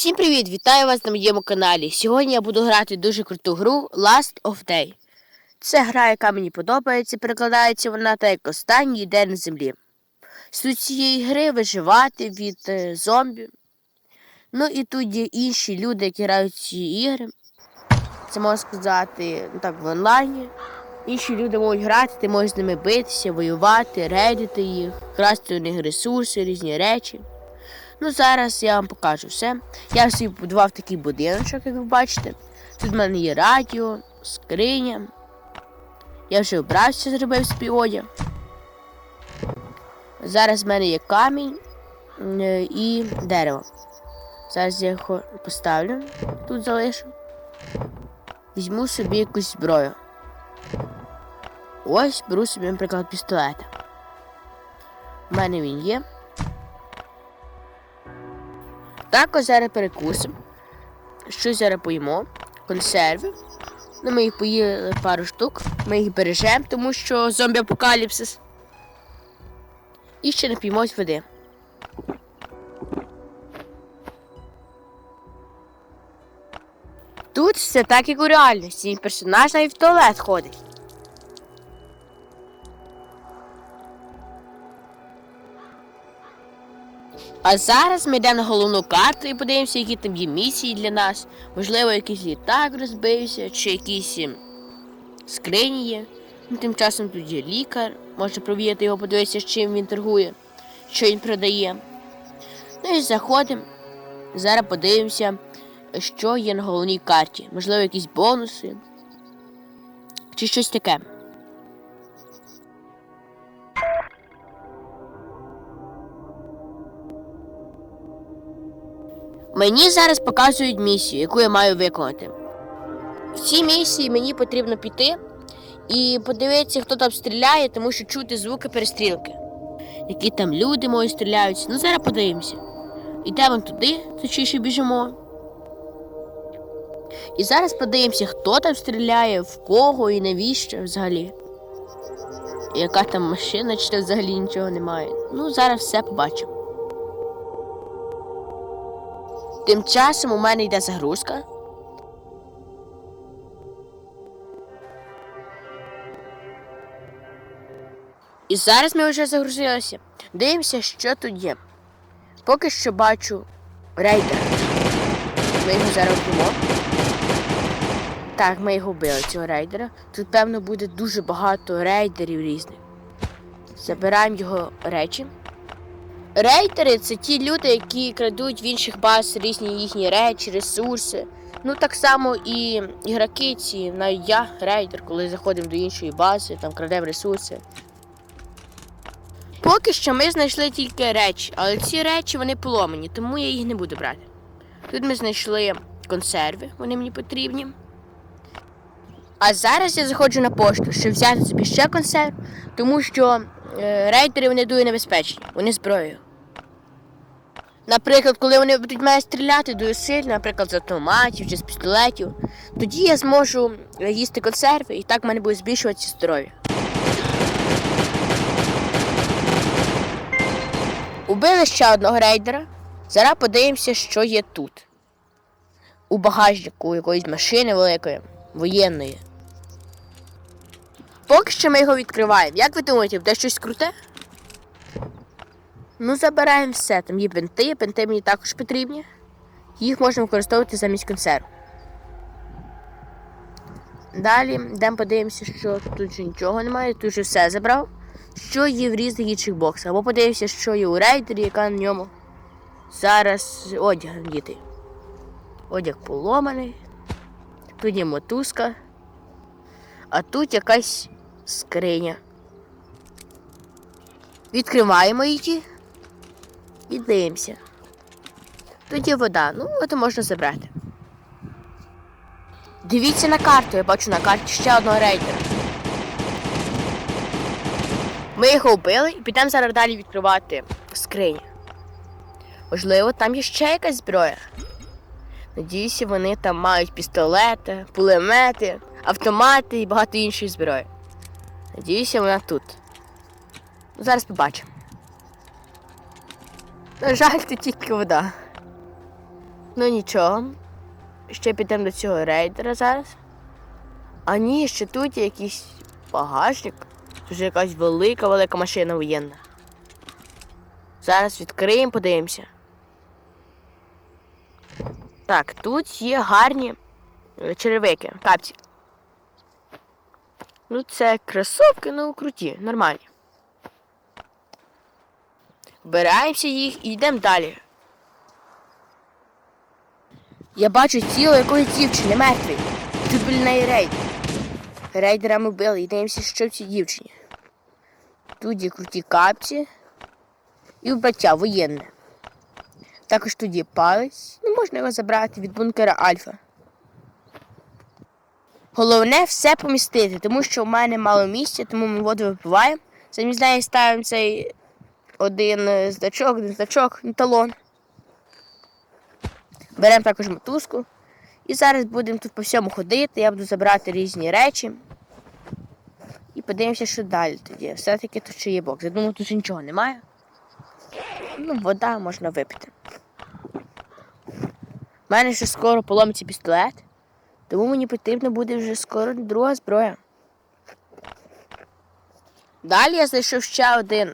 Всім привіт! Вітаю вас на моєму каналі. Сьогодні я буду грати дуже круту гру Last of Day. Це гра, яка мені подобається, перекладається вона так як останній день на землі. Суть цієї гри виживати від е, зомбі. Ну і тут є інші люди, які грають ці ігри. Це можна сказати ну, так, в онлайні. Інші люди можуть грати, ти можеш з ними битися, воювати, рейдити їх, красти у них ресурси, різні речі. Ну, зараз я вам покажу все. Я собі побудував такий будиночок, як ви бачите. Тут в мене є радіо, скриня. Я вже обрався, зробив собі одяг. Зараз в мене є камінь е, і дерево. Зараз я його поставлю, тут залишу. Візьму собі якусь зброю. Ось беру собі, наприклад, пістолета. У мене він є. Також зараз перекусимо. Щось зараз поїмо. Консерви. Ну, ми їх поїли пару штук. Ми їх бережемо, тому що зомбі-апокаліпсис. І ще нап'ємось води. Тут все так, як у реальності. Мій персонаж навіть в туалет ходить. А зараз ми йдемо на головну карту і подивимося, які там є місії для нас. Можливо, якийсь літак розбився, чи якісь ем, скрині є. Ну, Тим часом тут є лікар, можна провірити його, подивитися, з чим він торгує, що він продає. Ну і заходимо. Зараз подивимося, що є на головній карті. Можливо, якісь бонуси чи щось таке. Мені зараз показують місію, яку я маю виконати. В цій місії мені потрібно піти і подивитися, хто там стріляє, тому що чути звуки перестрілки. Які там люди мої стріляються. Ну зараз подивимося. Йдемо туди, точніше біжимо. І зараз подивимося, хто там стріляє, в кого і навіщо взагалі. Яка там машина, чи там взагалі нічого немає. Ну, зараз все побачимо. Тим часом у мене йде загрузка. І зараз ми вже загрузилися. Дивимося, що тут є. Поки що бачу рейдер. Ми його зараз вб'ємо. Так, ми його вбили, цього рейдера. Тут, певно, буде дуже багато рейдерів різних. Забираємо його речі. Рейтери це ті люди, які крадуть в інших баз різні їхні речі, ресурси. Ну так само і ігроки ці, навіть я рейдер, коли заходимо до іншої бази, там крадемо ресурси. Поки що ми знайшли тільки речі, але ці речі вони поломані, тому я їх не буду брати. Тут ми знайшли консерви, вони мені потрібні. А зараз я заходжу на пошту, щоб взяти собі ще консерв, тому що е, рейдери вони дуже небезпечні, вони зброєю. Наприклад, коли вони будуть мене стріляти дуже сильно, наприклад, з автоматів чи з пістолетів, тоді я зможу е, їсти консерви і так в мене буде збільшуватися здоров'я. Убили ще одного рейдера. Зараз подивимося, що є тут. У багажнику якоїсь машини великої, воєнної. Поки що ми його відкриваємо. Як ви думаєте, буде щось круте? Ну, забираємо все. Там є бинти, бинти мені також потрібні. Їх можна використовувати замість консерв. Далі йдемо подивимося, що тут нічого немає, тут вже все забрав. Що є в різних інших боксах. Або подивимося, що є у рейдері, яка на ньому. Зараз одяг діти. Одяг поломаний. Тут є мотузка. А тут якась скриня. Відкриваємо її і дивимося. Тут є вода, ну це можна забрати. Дивіться на карту, я бачу на карті ще одного рейдера. Ми його вбили і підемо зараз далі відкривати скрині. Можливо, там є ще якась зброя. Надіюся, вони там мають пістолети, пулемети, автомати і багато іншої зброї. Надіюся, вона тут. Зараз побачимо. На жаль, це тільки вода. ну нічого. Ще підемо до цього рейдера зараз. А ні, ще тут є якийсь багажник. Тут же якась велика велика машина воєнна. Зараз відкриємо, подивимося. Так, тут є гарні черевики, капці. Ну, це кросовки, ну круті, нормальні. Вбираємося їх і йдемо далі. Я бачу тіло якоїсь дівчини мертвий. Тут біля неї рейд. Рейдера ми били і дивимося, що в цій дівчині. Тут є круті капці і вбраття воєнне. Також тут є палець, ну можна його забрати від бункера Альфа. Головне все помістити, тому що в мене мало місця, тому ми воду випиваємо. Замість неї ставимо цей один значок, один значок, талон. Беремо також мотузку. І зараз будемо тут по всьому ходити. Я буду забирати різні речі. І подивимося, що далі тоді. Все-таки тут ще є бокс. Я думаю, тут нічого немає. Ну, вода можна випити. У мене ще скоро поломиться пістолет, тому мені потрібно буде вже скоро друга зброя. Далі я знайшов ще один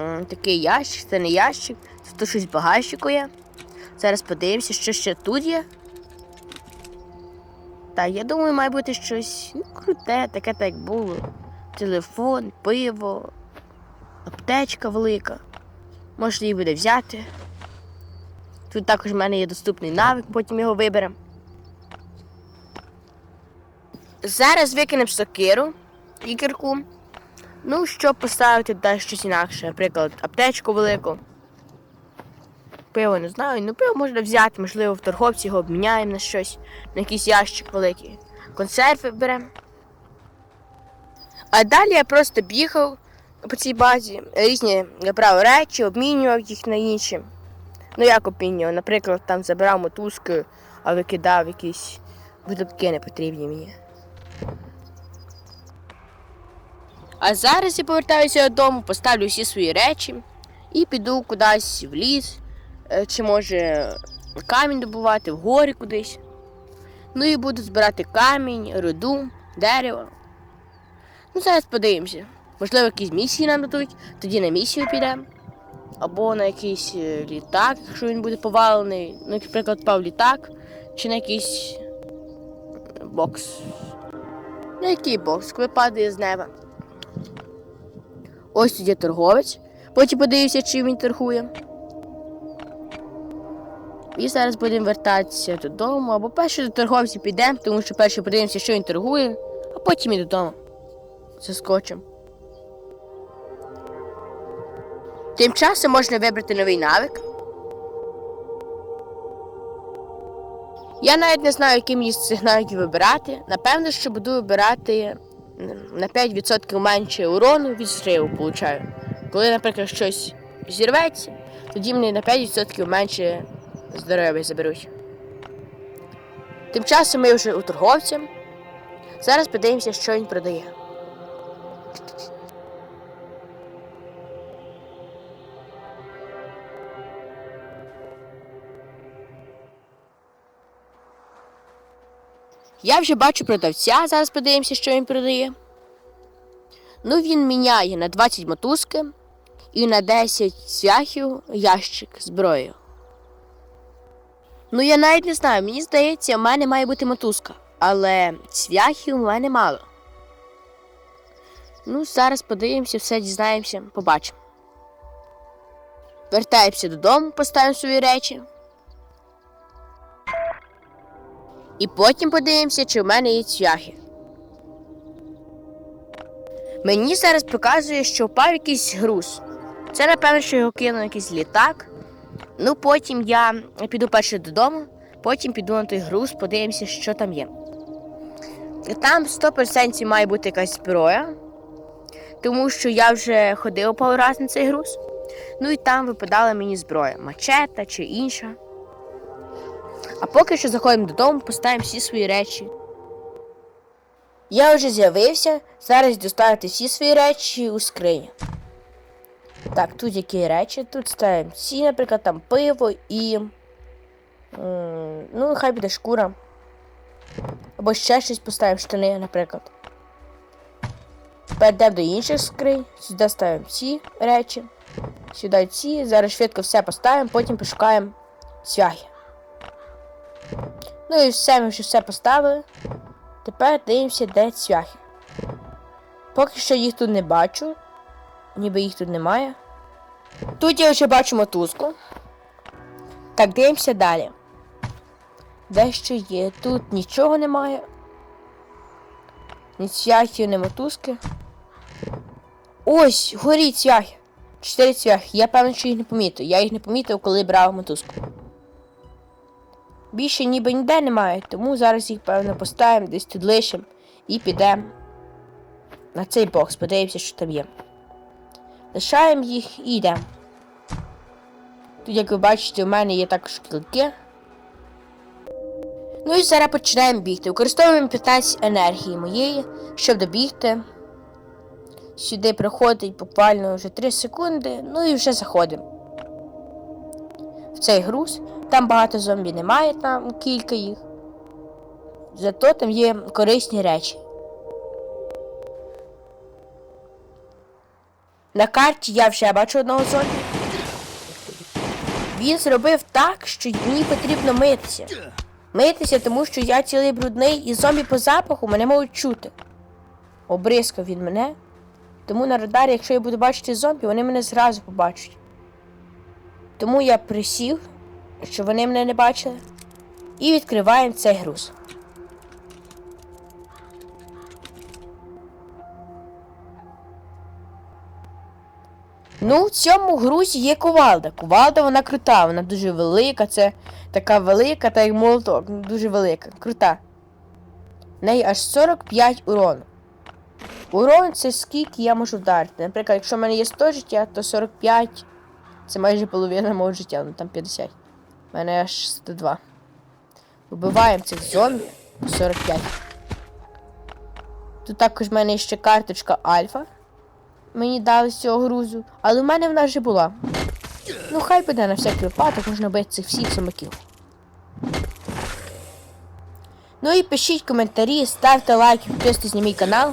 м, такий ящик, це не ящик, це тут щось багажчику є. Зараз подивимося, що ще тут є. Так, я думаю, має бути щось ну, круте, таке так як було. Телефон, пиво, аптечка велика. Можна її буде взяти. Тут також в мене є доступний навик, потім його виберемо. Зараз викинемо сокиру і. Ну, щоб поставити далі щось інакше, наприклад, аптечку велику. Пиво не знаю, ну пиво можна взяти, можливо, в торговці його обміняємо на щось, на якийсь ящик великий. Консерви беремо. А далі я просто бігав по цій базі, різні брав речі, обмінював їх на інші. Ну як обмінював, наприклад, там забирав мотузки, а викидав якісь видобки непотрібні мені. А зараз я повертаюся додому, поставлю всі свої речі і піду кудись в ліс, е, чи може камінь добувати, в горі кудись. Ну і буду збирати камінь, руду, дерево. Ну, зараз подивимося. Можливо, якісь місії нам дадуть, тоді на місію підемо. Або на якийсь е, літак, якщо він буде повалений. Ну, наприклад, впав літак, чи на якийсь е, бокс. Який бокс, коли падає з неба. Ось тут є торговець. Потім подивився, чим він торгує. І зараз будемо вертатися додому. Або перше до торговця підемо, тому що перше подивимося, що він торгує, а потім і додому. Заскочимо. Тим часом можна вибрати новий навик. Я навіть не знаю, який мені з цих вибирати. Напевно, що буду вибирати на 5% менше урону від зриву получаю. Коли, наприклад, щось зірветься, тоді мені на 5% менше здоров'я заберуть. Тим часом ми вже у торговця. Зараз подивимося, що він продає. Я вже бачу продавця, зараз подивимося, що він продає. Ну, він міняє на 20 мотузки і на 10 цвяхів ящик зброєю. Ну, я навіть не знаю, мені здається, в мене має бути мотузка, але цвяхів у мене мало. Ну, зараз подивимося, все дізнаємося, побачимо. Вертаємося додому, поставимо свої речі. І потім подивимося, чи в мене є цвяхи. Мені зараз показує, що впав якийсь груз. Це, напевно, що його кинув якийсь літак. Ну, потім я піду перше додому, потім піду на той груз, подивимося, що там є. Там 100% має бути якась зброя, тому що я вже ходив пару раз на цей груз. Ну і там випадала мені зброя, мачета чи інша. А поки що заходимо додому, поставимо всі свої речі. Я вже з'явився, зараз доставити всі свої речі у скрині. Так, тут які речі? Тут ставимо ці, наприклад, там пиво і Ну, хай буде шкура. Або ще щось поставимо штани, наприклад. Тепер йдемо до інших скринь. Сюди ставимо ці речі. Сюди ці. Зараз швидко все поставимо, потім пошукаємо цвяхи. Ну і все, ми вже все поставили. Тепер дивимося, де цвяхи. Поки що їх тут не бачу. Ніби їх тут немає. Тут я вже бачу мотузку. Так, дивимося далі. Де ще є? Тут нічого немає. Ні цвяхів, ні мотузки. Ось, горіть цвяхи. Чотири цвяхи. Я певно, що їх не помітив. Я їх не помітив, коли брав мотузку. Більше ніби ніде немає, тому зараз їх, певно, поставимо, десь тут лишимо і підемо на цей бокс, подивимося, що там є. Лишаємо їх і йдемо. Тут, як ви бачите, у мене є також кілки. Ну і зараз починаємо бігти. Використовуємо 15 енергії моєї, щоб добігти. Сюди приходить буквально вже 3 секунди, ну і вже заходимо. В цей груз. Там багато зомбі немає, там кілька їх. Зато там є корисні речі. На карті я вже бачу одного зомбі. Він зробив так, що мені потрібно митися. Митися, тому що я цілий брудний і зомбі по запаху мене можуть чути. Обрискав він мене. Тому на радарі, якщо я буду бачити зомбі, вони мене зразу побачать. Тому я присів, щоб вони мене не бачили. І відкриваємо цей груз. Ну, в цьому грузі є кувалда. Кувалда вона крута, вона дуже велика, це така велика, та як молоток. ну, Дуже велика, крута. В неї аж 45 урону. Урон це скільки я можу вдарити. Наприклад, якщо в мене є 100 життя, то 45 це майже половина мого життя, ну там 50. У мене аж 102. Вбиваємо цих зомбі 45. Тут також в мене ще карточка Альфа. Мені дали з цього грузу, але в мене вона вже була. Ну, хай буде на всякий випадок, можна бити цих всіх зомбаків. Ну і пишіть коментарі, ставте лайки, підписуйтесь на мій канал.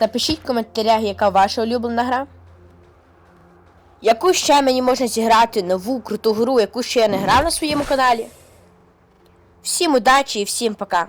Напишіть в коментарях, яка ваша улюблена гра. Яку ще мені можна зіграти нову круту гру, яку ще я не грав на своєму каналі. Всім удачі і всім пока!